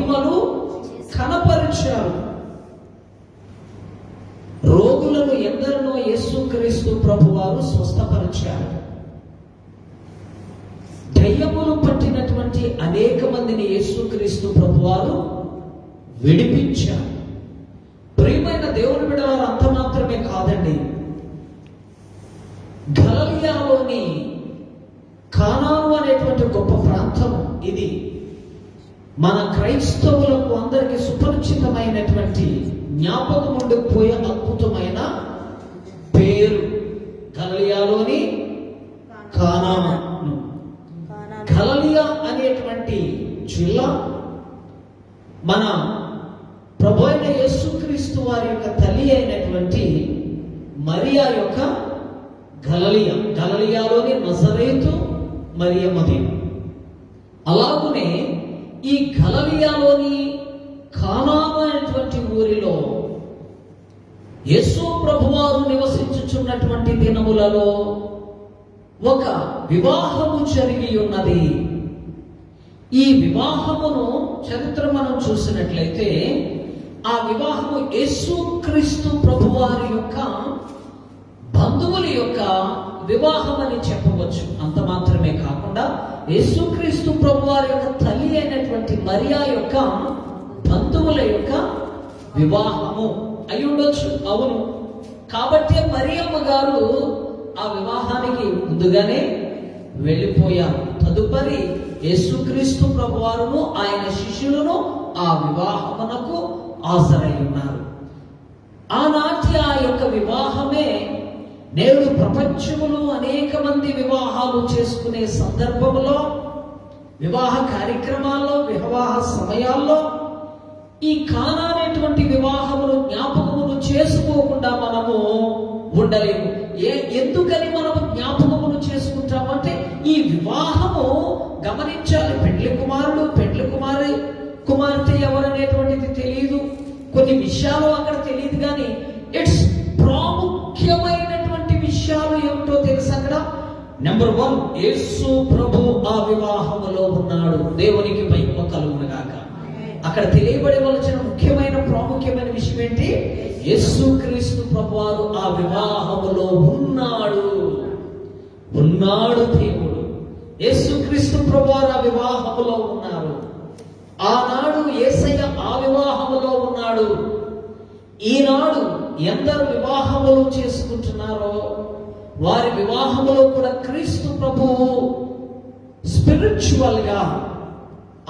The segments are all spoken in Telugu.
మహిమను కనపరిచారు. రోగులను ఎందరినో యేసుక్రీస్తు ప్రభువారు స్వస్థపరిచారు. దయ్యములు పట్టినటువంటి అనేక మందిని యేసుక్రీస్తు ప్రభువారు విడిపించారు. ప్రియమైన దేవుని బిడవారు అంత మాత్రమే కాదండి. గలలియాలోని కానాను అనేటువంటి గొప్ప ప్రాంతం మన క్రైస్తవులకు అందరికి సుపరిచితమైనటువంటి జ్ఞాపకం ఉండిపోయే అద్భుతమైన పేరు గలలియాలోని కానాను. గలలియా అనేటువంటి జిల్లా మన ప్రభు అయిన యేసుక్రీస్తు వారి యొక్క తల్లి అయినటువంటి మరియా యొక్క గలలియా గలలియాలోని నజరేతు మరియమ్మది అలాగునే ఈ గలవియాలోని కానామా అనేటువంటి ఊరిలో యేసు ప్రభువారు నివసించుచున్నటువంటి దినములలో ఒక వివాహము జరిగి ఉన్నది. ఈ వివాహమును చరిత్ర మనం చూసినట్లయితే ఆ వివాహము యేసుక్రీస్తు ప్రభువారి యొక్క బంధువుల యొక్క వివాహం అని చెప్పవచ్చు. అంత మాత్రమే కాకుండా యేసుక్రీస్తు ప్రభువారి యొక్క తల్లి అయినటువంటి మరియా యొక్క బంధువుల యొక్క వివాహము అయి ఉండొచ్చు. అవును. కాబట్టి మరియమ్మ గారు ఆ వివాహానికి ముందుగానే వెళ్ళిపోయారు. తదుపరి యేసుక్రీస్తు ప్రభువారును ఆయన శిష్యులను ఆ వివాహమునకు హాజరై ఉన్నారు ఆనాటి ఆ యొక్క వివాహమే నేడు ప్రపంచములో అనేక మంది వివాహాలు చేసుకునే సందర్భంలో వివాహ కార్యక్రమాల్లో సమయాల్లో ఈ కానానేటువంటి వివాహములు జ్ఞాపకములు చేసుకోకుండా మనము ఉండలేము. ఏ ఎందుకని మనము జ్ఞాపకములు చేసుకుంటామంటే ఈ వివాహము గమనించాలి. పెండ్లి కుమారుడు పెండ్లి కుమారి కుమార్తె ఎవరనేటువంటిది తెలియదు కొన్ని విషయాలు అక్కడ తెలియదు కానీ ఇట్స్ ప్రాముఖ్యమైనటువంటి విషయాలు ఏమిటో తెలుసు అక్కడ? నెంబర్ వన్ యేసు ప్రభు ఆ వివాహములో ఉన్నాడు. దేవునికి మహిమ కలుగునుగాక అక్కడ తెలియబడవలసిన ముఖ్యమైన ప్రాముఖ్యమైన విషయం ఏంటి? యేసు క్రీస్తు ప్రభువారు ఆ వివాహములో ఉన్నాడు. ఉన్నాడు దేవుడు. యేసు క్రీస్తు ప్రభువారు ఆ వివాహములో ఉన్నారు. ఆనాడు యేసయ్య ఆ వివాహములో ఉన్నాడు. ఈనాడు ఎందరు వివాహములు చేసుకుంటున్నారో వారి వివాహములో కూడా క్రీస్తు ప్రభువు స్పిరిచువల్గా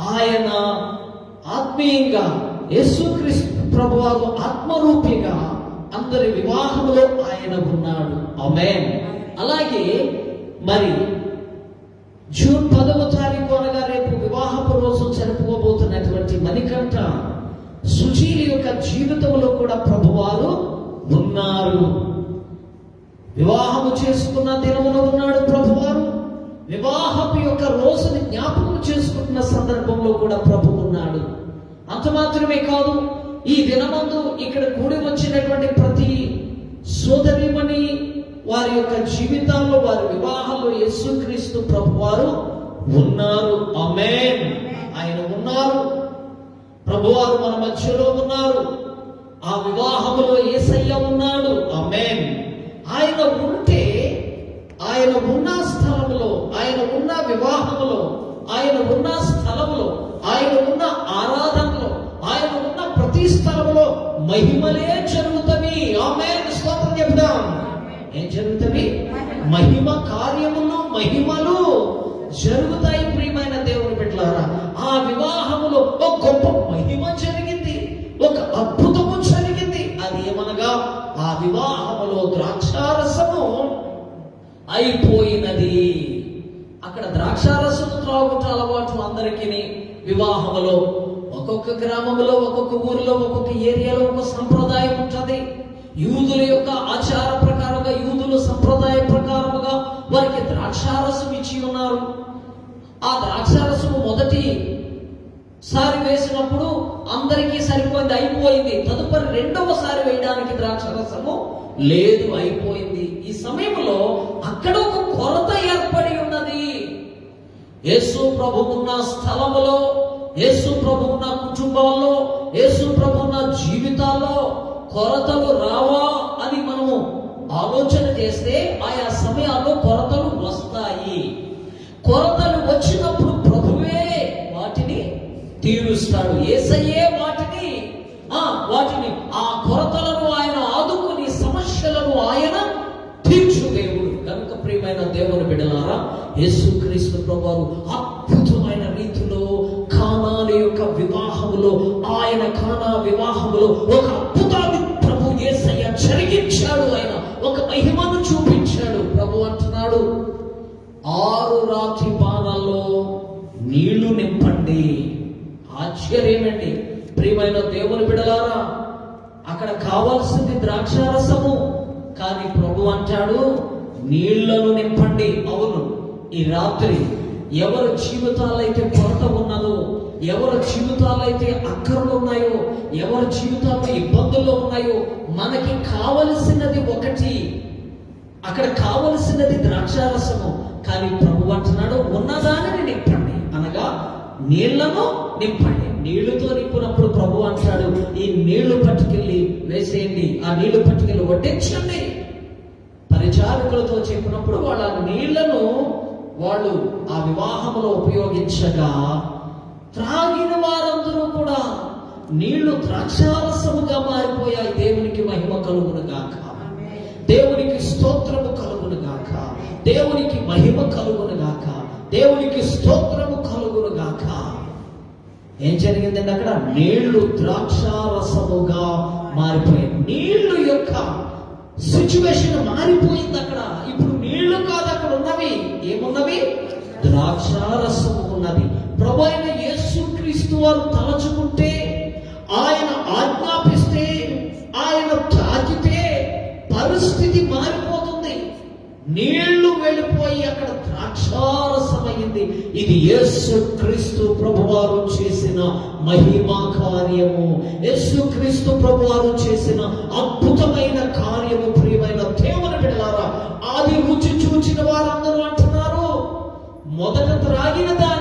ఆయన ఆత్మీయంగా యేసుక్రీస్తు ప్రభువారు ఆత్మరూపిగా అందరి వివాహంలో ఆయన ఉన్నాడు. ఆమేన్. అలాగే మరి జూన్ పదవ తారీఖు అనగా రేపు వివాహపు రోజు జరుపుకోబోతున్నటువంటి మణికంఠ సుజీలి యొక్క జీవితంలో కూడా ప్రభువారు ఉన్నారు. వివాహము చేసుకున్న దినమున ఉన్నాడు ప్రభువారు. వివాహపు యొక్క రోజుని జ్ఞాపకం చేసుకుంటున్న సందర్భంలో కూడా ప్రభు ఉన్నాడు. అంత మాత్రమే కాదు ఈ దినమందు ఇక్కడ కూడి వచ్చినటువంటి ప్రతి సోదరిమని వారి యొక్క జీవితాల్లో వారి వివాహంలో యేసుక్రీస్తు ప్రభు వారు ఉన్నారు. అమేన్ ఆయన ఉన్నారు. ప్రభువారు మన మధ్యలో ఉన్నారు. ఆ వివాహములో ఏసయ్య ఉన్నాడు. అమేన్ ఆయన ఉంటే ఆయన ఉన్న స్థలములో ఆయన ఉన్న వివాహములో ఆయన ఉన్న స్థలములో ఆయన ఉన్న ఆరాధన మహిమలే జరుగుతవి. ఆమేన్. స్తోత్రం చెప్దాం. ఏం జరుగుతవి? మహిమ కార్యములు మహిమలు జరుగుతాయి ప్రియమైన దేవుని పెట్టారా ఆ వివాహములో ఒక గొప్ప మహిమ జరిగింది. ఒక అద్భుతము జరిగింది. అది ఏమనగా ఆ వివాహములో ద్రాక్షారసము అయిపోయినది. అక్కడ ద్రాక్షారసము త్రాగుట అలవాటు అందరికీ వివాహములో ఒక్కొక్క గ్రామంలో ఒక్కొక్క ఊరిలో ఒక్కొక్క ఏరియాలో ఒక సంప్రదాయం ఉంటుంది. యూదుల యొక్క ఆచార ప్రకారంగా యూదుల సంప్రదాయ ప్రకారముగా వారికి ద్రాక్షారసం ఇచ్చి ఉన్నారు. ఆ ద్రాక్షారసము మొదటి సారి వేసినప్పుడు అందరికీ సరిపోయింది అయిపోయింది. తదుపరి రెండవసారి వేయడానికి ద్రాక్షరసము లేదు అయిపోయింది. ఈ సమయంలో అక్కడ ఒక కొరత ఏర్పడి ఉన్నది. యేసు ప్రభు ఉన్న స్థలములో యేసు ప్రభు నా కుటుంబాల్లో యేసు ప్రభు నా జీవితాల్లో కొరతలు రావా అని మనము ఆలోచన చేస్తే ఆయా సమయాల్లో కొరతలు వస్తాయి. కొరతలు వచ్చినప్పుడు ప్రభువే వాటిని తీరుస్తాడు. ఏసయ్యే వాటిని ఆ వాటిని ఆ కొరతలను ఆయన ఆదుకుని సమస్యలను ఆయన తీర్చు దేవుడు కనుక ప్రియమైన దేవుని బిడలారా యేసుక్రీస్తు ప్రభు అద్భుతమైన రీతిలో యొక్క వివాహములో ఆయన ఖానా వివాహములో ఒక అద్భుతాన్ని ప్రభు ఏసయ్య జరిగించాడు ఆయన. ఒక మహిమను చూపించాడు. ప్రభు అంటున్నాడు ఆరు రాత్రి పానాల్లో నీళ్ళు నింపండి. ఆశ్చర్యమేంటి? ప్రియమైన దేవుని బిడలారా అక్కడ కావాల్సింది ద్రాక్షారసము. కానీ ప్రభు అంటాడు నీళ్ళను నింపండి. అవును ఈ రాత్రి ఎవరి జీవితాలైతే కొరత ఉన్నదో ఎవరి జీవితాలైతే అక్కర్లు ఉన్నాయో ఎవరి జీవితాల్లో ఇబ్బందులు ఉన్నాయో మనకి కావలసినది ఒకటి. అక్కడ కావలసినది ద్రాక్షారసము. కానీ ప్రభు అంటున్నాడు ఉన్నదానిని నింపండి అనగా నీళ్ళను నింపండి. నీళ్ళతో నింపినప్పుడు ప్రభు అంటాడు ఈ నీళ్ళు పట్టుకెళ్ళి వేసేయండి. ఆ నీళ్ళు పట్టుకెళ్ళి వడ్డించండి. పరిచారకులతో చెప్పినప్పుడు వాళ్ళ నీళ్ళను వాళ్ళు ఆ వివాహంలో ఉపయోగించగా త్రాగిన వారందరూ కూడా నీళ్ళు ద్రాక్షారసముగా మారిపోయాయి. దేవునికి మహిమ కలుగును గాక దేవునికి స్తోత్రము కలుగును గాక దేవునికి మహిమ కలుగును గాక దేవునికి స్తోత్రము కలుగును గాక ఏం జరిగిందండి అక్కడ? నీళ్ళు ద్రాక్షారసముగా మారిపోయాయి. నీళ్ళు యొక్క సిచ్యువేషన్ మారిపోయింది అక్కడ. ఇప్పుడు నీళ్ళు కాదు అక్కడ ఉన్నవి. ఏమున్నవి? ద్రాక్షారసము ఉన్నది. ప్రభు అయిన యేసుక్రీస్తు వారు తలచుకుంటే ఆయన ఆజ్ఞాపిస్తే ఆయన తాకితే పరిస్థితి మారిపోతుంది. నీళ్ళు వెళ్ళిపోయి అక్కడ ద్రాక్షారసమైంది ఇది యేసు క్రీస్తు ప్రభువారు చేసిన మహిమా కార్యము. యేసు క్రీస్తు ప్రభువారు చేసిన అద్భుతమైన కార్యము ప్రియమైన దేవుని బిడ్డలారా అది రుచి చూచిన వారందరూ అంటున్నారు మొదట త్రాగిన దాని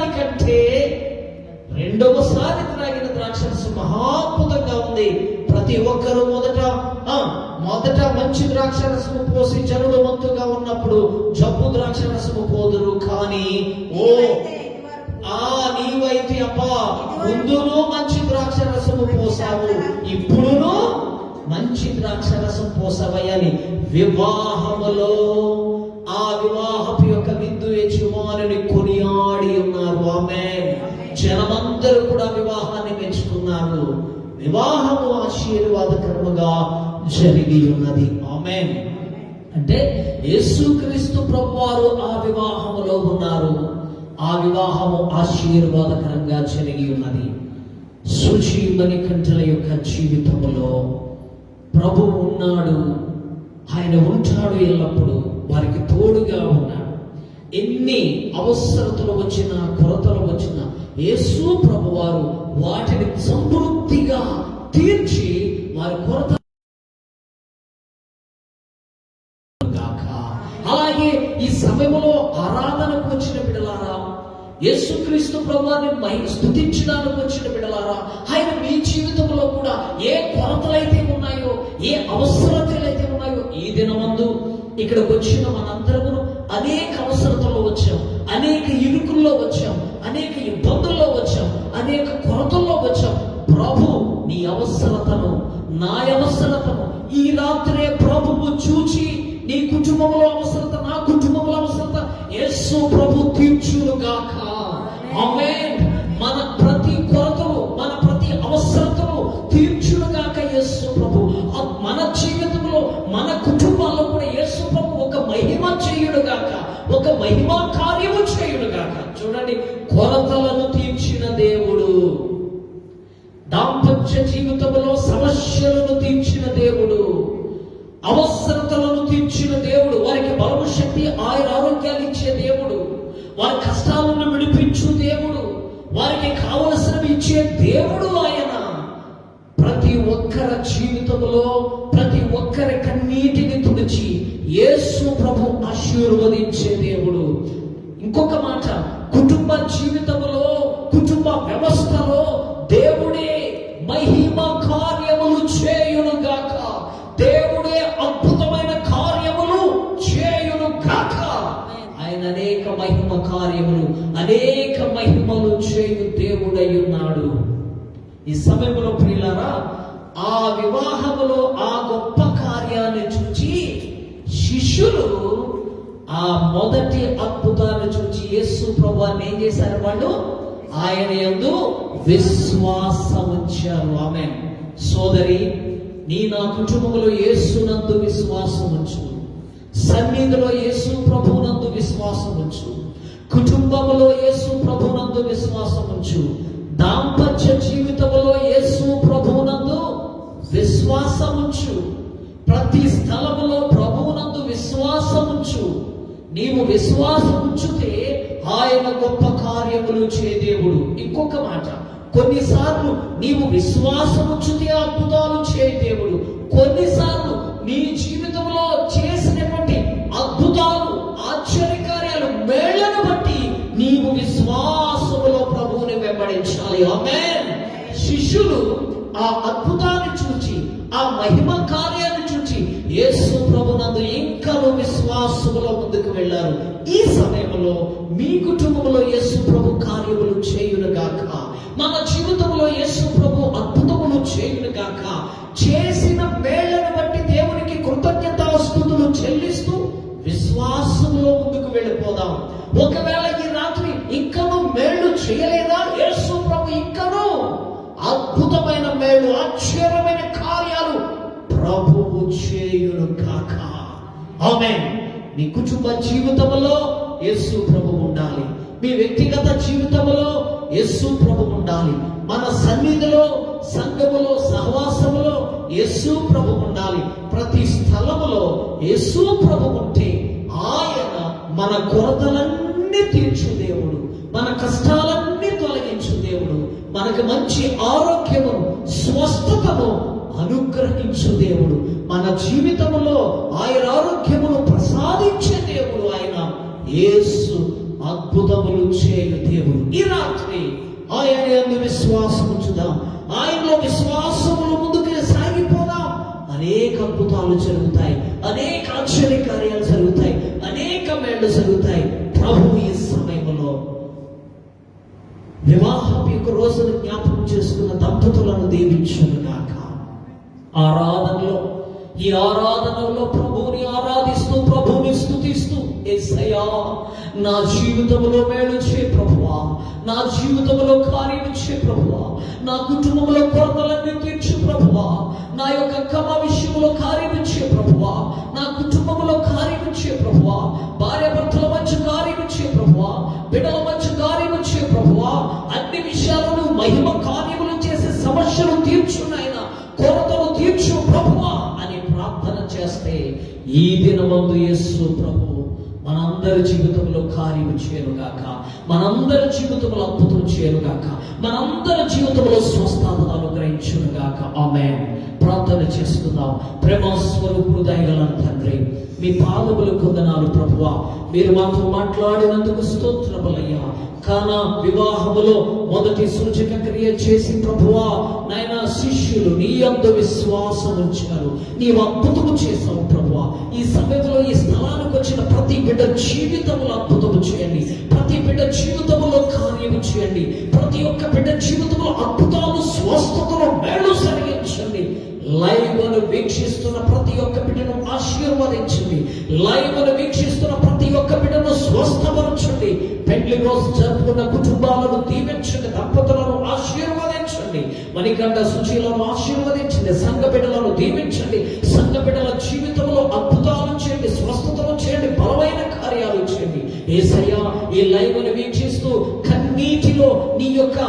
రెండవసారి త్రాగిన ద్రాక్షరసం మహాద్భుతంగా ఉంది. ప్రతి ఒక్కరూ మొదట మొదట మంచి ద్రాక్షరసము పోసి జనుడు మంతుగా ఉన్నప్పుడు జబ్బు ద్రాక్షరసము పోదురు. కానీ ఓ ఆ నీవైతే అబ్బా ముందును మంచి ద్రాక్షరసము పోసావు. ఇప్పుడును మంచి ద్రాక్షరసం పోసవయ్యని వివాహములో ఆ వివాహపు యొక్క విందు యజమానుని కొనియాడి ఉన్నారు. ఆమె జనమందరూ కూడా వివాహాన్ని మెచ్చుకున్నారు వివాహము ఆశీర్వాదకరముగా జరిగి ఉన్నది. ఆమె అంటే యేసుక్రీస్తు ప్రభువారు ఆ వివాహములో ఉన్నారు. ఆ వివాహము ఆశీర్వాదకరంగా జరిగి ఉన్నది. సుజీవని కంటల యొక్క జీవితంలో ప్రభు ఉన్నాడు. ఆయన ఉంటాడు ఎల్లప్పుడూ. వారికి తోడుగా ఉన్నాడు. ఎన్ని అవసరతలు వచ్చినా కొరతలు వచ్చినా యేసు ప్రభు వారు వాటిని సమృద్ధిగా తీర్చి వారి కొరత అలాగే ఈ సమయంలో ఆరాధనకు వచ్చిన బిడలారా యేసుక్రీస్తు ప్రభువాన్ని మై స్థుతించడానికి వచ్చిన బిడలారా ఆయన మీ జీవితంలో కూడా ఏ కొరతలైతే ఉన్నాయో ఏ అవసరతలైతే ఉన్నాయో ఈ దినమందు ఇక్కడికి వచ్చిన మనందరము అనేక అవసరతల్లో వచ్చాం అనేక ఇరుకుల్లో వచ్చాం అనేక ఇబ్బంది అనేక కొరతల్లో వచ్చాం. ప్రభు నీ అవసరతను నా అవసరతను ఈ రాత్రే ప్రభువు చూచి నీ కుటుంబంలో అవసరత నా కుటుంబంలో అవసరత యేసు ప్రభు తీర్చును గాక మన ప్రతి కొరతలు మన ప్రతి అవసరతలు తీర్చును గాక యేసు ప్రభు. మన జీవితంలో మన కుటుంబాల్లో కూడా యేసు ప్రభు ఒక మహిమ చేయుడు గాక ఒక మహిమ కార్యము చేయుడు గాక చూడండి కొరతలను మనుష్య జీవితంలో సమస్యలను తీర్చిన దేవుడు. అవసరతలను తీర్చిన దేవుడు. వారికి బలము శక్తి ఆయన ఆరోగ్యాలు ఇచ్చే దేవుడు. వారి కష్టాలను విడిపించు దేవుడు. వారికి కావలసినవి ఇచ్చే దేవుడు ఆయన. ప్రతి ఒక్కరి జీవితంలో ప్రతి ఒక్కరి కన్నీటిని తుడిచి యేసు ప్రభు ఆశీర్వదించే దేవుడు. ఇంకొక మాట కుటుంబ జీవితంలో కుటుంబ వ్యవస్థలో మహిమ కార్యములు అనేక మహిమలు చేయు దేవుడై ఉన్నాడు ఈ సమయంలో ప్రియులారా ఆ వివాహములో ఆ గొప్ప కార్యాన్ని చూచి శిష్యులు ఆ మొదటి అద్భుతాన్ని చూచి యేసు ప్రభాన్ని ఏం చేశారు వాళ్ళు? ఆయన యందు విశ్వాసం ఉంచారు. ఆమె సోదరి నీ నా కుటుంబంలో యేసునందు విశ్వాసం ఉంచు సన్నిధిలో యేసు ప్రభునందు విశ్వాసం ఉంచు కుటుంబంలో యేసు ప్రభునందు విశ్వాసం ఉంచు దాంపత్య జీవితంలో యేసు ప్రభువునందు విశ్వాసం ఉంచు ప్రతి స్థలంలో ప్రభువునందు విశ్వాసం ఉంచు నీవు విశ్వాసం ఉంచుతే ఆయన గొప్ప కార్యములు చే దేవుడు. ఇంకొక మాట. కొన్నిసార్లు నీవు విశ్వాసం ఉంచితే అద్భుతాలు చేయదేవుడు కొన్నిసార్లు నీ జీవితం నీవు విశ్వాసములో ప్రభువుని వెంబడించాలి. ఆమె శిష్యులు ఆ అద్భుతాన్ని చూచి ఆ మహిమ కార్యాన్ని చూచి యేసు ప్రభునందు ఇంకను విశ్వాసములో ముందుకు వెళ్ళారు. ఈ సమయంలో మీ కుటుంబంలో యేసు ప్రభు కార్యములు చేయును గాక. మన జీవితంలో యేసు ప్రభు అద్భుతములు చేయును గాక. చేసిన మేళ్ళను బట్టి దేవునికి కృతజ్ఞతాస్తుతులు చెల్లిస్తూ విశ్వాసంలో ముందుకు వెళ్ళిపోదాం. ఒకవేళ ఈ రాత్రి చేయలేదా? యేసు ప్రభు ఇంకనూ అద్భుతమైన మేలు ఆశ్చర్యమైన కార్యాలు ప్రభువు చేయును కాక ఆమె మీ కుటుంబ జీవితంలో యేసు ప్రభు ఉండాలి. మీ వ్యక్తిగత జీవితంలో యేసు ప్రభు ఉండాలి. మన సన్నిధిలో సంఘములో సహవాసములో యేసు ప్రభు ఉండాలి. ప్రతి స్థలములో యేసు ప్రభు ఉంటే ఆయన మన కొర మనకు మంచి ఆరోగ్యము స్వస్థతను అనుగ్రహించు దేవుడు. మన జీవితంలో ఆయన ఆరోగ్యమును ప్రసాదించే దేవుడు ఆయన. యేసు అద్భుతములు చేయు దేవుడు. ఈ రాత్రి ఆయన విశ్వాసం ఉంచుదాం. ఆయనలో విశ్వాసములు ముందుకు సాగిపోదాం. అనేక అద్భుతాలు జరుగుతాయి. అనేక ఆశ్చర్య కార్యాలు జరుగుతాయి. అనేక మేళ్ళు జరుగుతాయి. ప్రభు ఈ ఆరాధనలో. ఈ ఆరాధనలో ప్రభువుని ఆరాధిస్తూ ప్రభువుని స్థుతిస్తూ ఏసయ్యా నా జీవితంలో మేలు చే ప్రభువా. నా జీవితంలో కార్యం చే ప్రభువా. నా కుటుంబంలో కొరతలన్నీ తీర్చు ప్రభువా. నా యొక్క కమ విషయంలో కార్యం చే ప్రభువా. నా కుటుంబంలో కార్యం చే ప్రభువా. ఈ దినమందు యేసు ప్రభు. మనందరి జీవితంలో కార్యము చేయనుగాక మనందరి జీవితంలో అద్భుతం చేయనుగాక మనందరి జీవితంలో స్వస్థత అనుగ్రహించునుగాక. ఆమె ప్రార్థన చేస్తున్నాం ప్రేమ స్వరూపుడు దయగల తండ్రి. మీ పాదములు కొందనాలు ప్రభువా. మీరు మాతో మాట్లాడినందుకు స్తోత్రములయ్యా. కాన వివాహములో మొదటి సూచక క్రియ చేసి ప్రభువా నాయన శిష్యులు నీ అంత విశ్వాసం ఉంచారు నీవు అద్భుతము చేసావు ప్రభువా. ఈ సమయంలో ఈ స్థలానికి వచ్చిన ప్రతి బిడ్డ జీవితంలో అద్భుతము చేయండి. ప్రతి బిడ్డ జీవితంలో కార్యము చేయండి. ప్రతి ఒక్క బిడ్డ జీవితంలో అద్భుతాలు స్వస్థతలు మేలు సరి లైవ్ను వీక్షిస్తున్న ప్రతి ఒక్క బిడ్డను ఆశీర్వదించండి. లైవ్ను వీక్షిస్తున్న ప్రతి ఒక్క బిడ్డను స్వస్థపరచండి. పెళ్ళి రోజు జరుపుకున్న కుటుంబాలను దీవించండి దంపతులను ఆశీర్వదించండి. మణికంఠ శుచిలను ఆశీర్వదించండి సంఘ బిడ్డలను దీవించండి. సంఘ బిడ్డల జీవితంలో అద్భుతాలు చేయండి స్వస్థతలు చేయండి బలమైన కార్యాలు చేయండి. ఏసయ్యా ఈ లైవ్ను వీక్షిస్తూ కన్నీటిలో నీ యొక్క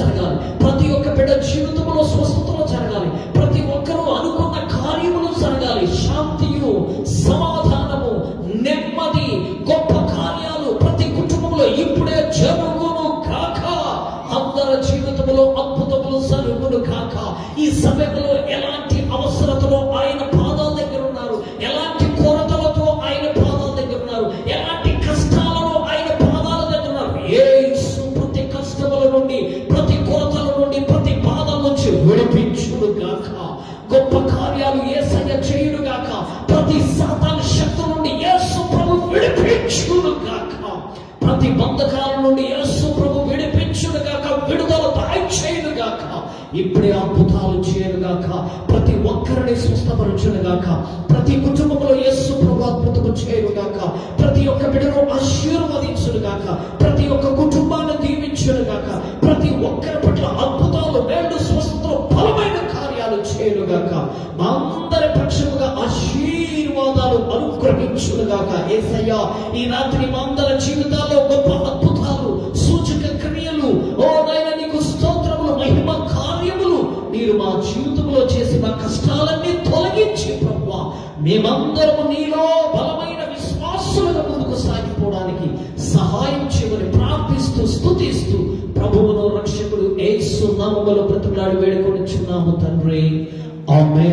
జరగాలి ప్రతి ఒక్క బిడ్డ జీవితంలో స్వస్థతలు ప్రతి సాతాన శక్తి నుండి యేసు ప్రభు విడిపించుడు కాక ప్రతి బంధకాల నుండి యేసు ప్రభు విడిపించుడు కాక విడుదల దాయిచేయుడు కాక ఇప్పుడే అద్భుతాలు చేయను గాక ప్రతి ఒక్కరిని స్వస్థపరచును గాక. ప్రతి కుటుంబంలో యేసు ప్రభు అద్భుతము చేయను గాక. ప్రతి ఒక్క బిడ్డను ఆశీర్వదించును గాక. ప్రతి ఒక్క కుటుంబాన్ని దీవించును గాక. ప్రతి ఒక్కరి పట్ల అద్భుతాలు వేడు స్వస్థతో బలమైన కార్యాలు చేయను గాక. మా అందరి ఏసయ్యా ఈ రాత్రి మా జీవితాల్లో గొప్ప అద్భుతాలు సూచక క్రియలు ఓ నాయన నీకు స్తోత్రములు మహిమ కార్యములు మీరు మా జీవితంలో చేసి మా కష్టాలన్నీ తొలగించి ప్రభు మేమందరము నీలో బలమైన విశ్వాసులుగా ముందుకు సాగిపోవడానికి సహాయం చేయమని ప్రార్థిస్తూ స్థుతిస్తూ ప్రభువును రక్షకుడు ఏ సున్నామములు బ్రతుకులాడు వేడుకొని చున్నాము తండ్రి. ఆమె